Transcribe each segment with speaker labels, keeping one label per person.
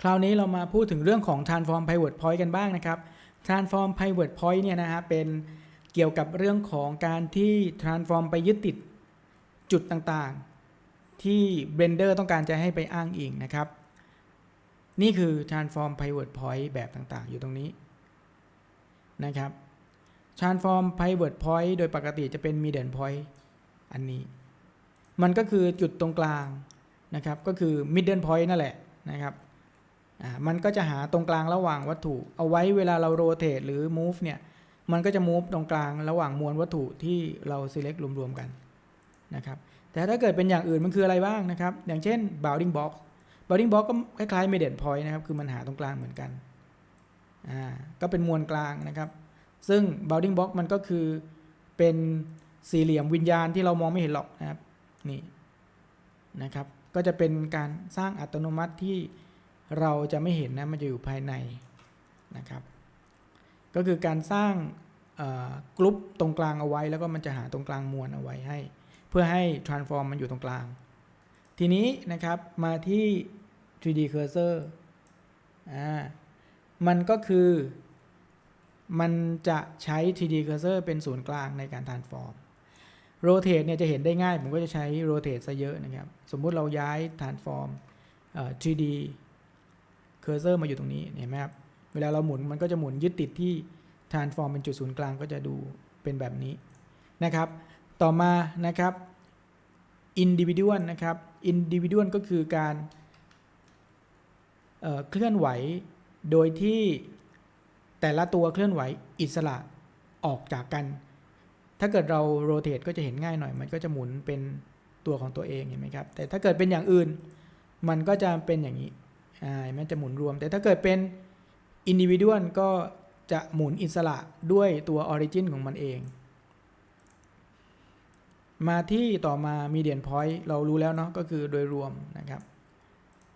Speaker 1: คราวนี้เรามาพูดถึงเรื่องของ transform pivot point กันบ้างนะครับ transform pivot point เนี่ยนะฮะเป็นเกี่ยวกับเรื่องของการที่ transform ไปยึดติดจุดต่างๆ ที่ Blender ต้องการจะให้ไปอ้างอิงนะครับ นี่คือ transform pivot point แบบต่างๆ อยู่ตรงนี้นะครับ transform pivot point โดยปกติจะเป็น middle point อันนี้ มันก็คือจุดตรงกลางนะครับ ก็คือ middle point นั่นแหละนะครับ มันก็จะหาตรงกลางระหว่างวัตถุ เอาไว้เวลาเราโรเต e หรือ move เนี่ย มันก็จะ move ตรงกลางระหว่างมวลวัตถุที่เรา select รวมๆกันนะครับแต่ถ้าเกิดเป็นอย่างอื่นมันคืออะไรบ้างนะครับ อย่างเช่น bounding box bounding box ก็คล้ายๆ middle point นะครับ คือมันหาตรงกลางเหมือนกันอ่าก็เป็นมวลกลางนะครับ ซึ่ง bounding box มันก็คือเป็นสี่เหลี่ยมวิญญาณที่เรามองไม่เห็นหรอกนะครับนี่นะครับ ก็จะเป็นการสร้างอัตโนมัติที่ เราจะไม่เห็นนะมันจะอยู่ภายในนะครับ ก็คือการสร้างกรุ๊ปตรงกลางเอาไว้ แล้วก็มันจะหาตรงกลางมวลเอาไว้ให้ เพื่อให้ transform มันอยู่ตรงกลาง ทีนี้นะครับมาที่ 3D cursor อ่ามันก็คือมันจะใช้ 3D cursor เป็นศูนย์กลางในการ transform rotate เนี่ยจะเห็นได้ง่าย ผมก็จะใช้ rotate ซะเยอะนะครับ สมมุติเราย้าย transform 3D เคอร์เซอร์มาอยู่ตรงนี้เห็นไหมครับเวลาเราหมุนมันก็จะหมุนยึดติดที่ transform เป็นจุดศูนย์กลางก็จะดูเป็นแบบนี้นะครับ ต่อมานะครับ individual นะครับ individual ก็คือการเเคลื่อนไหวโดยที่แต่ละตัวเคลื่อนไหวอิสระออกจากกัน ถ้าเกิดเรา rotate ก็จะเห็นง่ายหน่อย มันก็จะหมุนเป็นตัวของตัวเองเห็นไหมครับ แต่ถ้าเกิดเป็นอย่างอื่น มันก็จะเป็นอย่างนี้ อ่ามันจะหมุนรวม แต่ถ้าเกิดเป็น individual ก็จะหมุนอิสระด้วยตัว origin ของมันเอง มาที่ต่อมา median point เรารู้แล้วเนาะก็คือโดยรวมนะครับ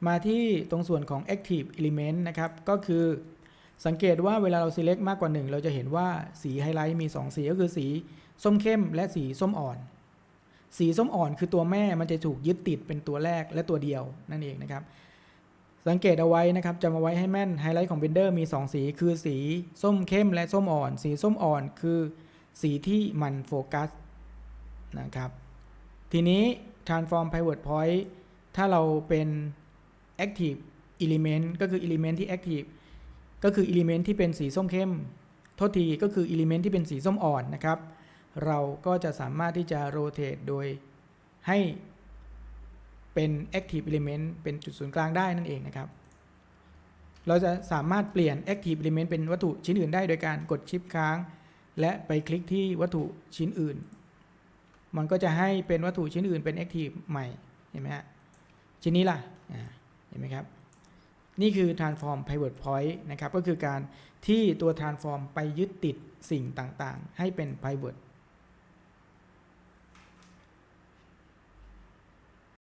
Speaker 1: มาที่ตรงส่วนของ active element นะครับ ก็คือสังเกตว่าเวลาเรา select มากกว่า 1 เราจะเห็นว่าสีไฮไลท์มี 2 สีก็คือสีส้มเข้มและสีส้มอ่อน สีส้มอ่อนคือตัวแม่มันจะถูกยึดติดเป็นตัวแรกและตัวเดียวนั่นเองนะครับ สังเกตเอาไว้นะครับจำเอาไว้ให้แม่นไฮไลท์ของเบนเดอร์มี 2 สี คือสีส้มเข้มและส้มอ่อน สีส้มอ่อนคือสีที่มันโฟกัสนะครับทีนี้ transform pivot point ถ้าเราเป็น active element ก็คือ element ที่ active ก็คือ element ที่เป็นสีส้มเข้ม โทษทีก็คือ element ที่เป็นสีส้มอ่อนนะครับ เราก็จะสามารถที่จะ rotate โดยให้ เป็น active element เป็นจุดศูนย์กลางได้นั่นเองนะครับ เราจะสามารถเปลี่ยน active element เป็นวัตถุชิ้นอื่นได้โดยการกดชิปค้าง และไปคลิกที่วัตถุชิ้นอื่น มันก็จะให้เป็นวัตถุชิ้นอื่นเป็น active ใหม่ เห็นไหมฮะ ชิ้นนี้ล่ะ เห็นไหมครับ นี่คือ transform pivot point นะครับ ก็คือการที่ตัว transform ไปยึดติดสิ่งต่างๆ ให้เป็น pivot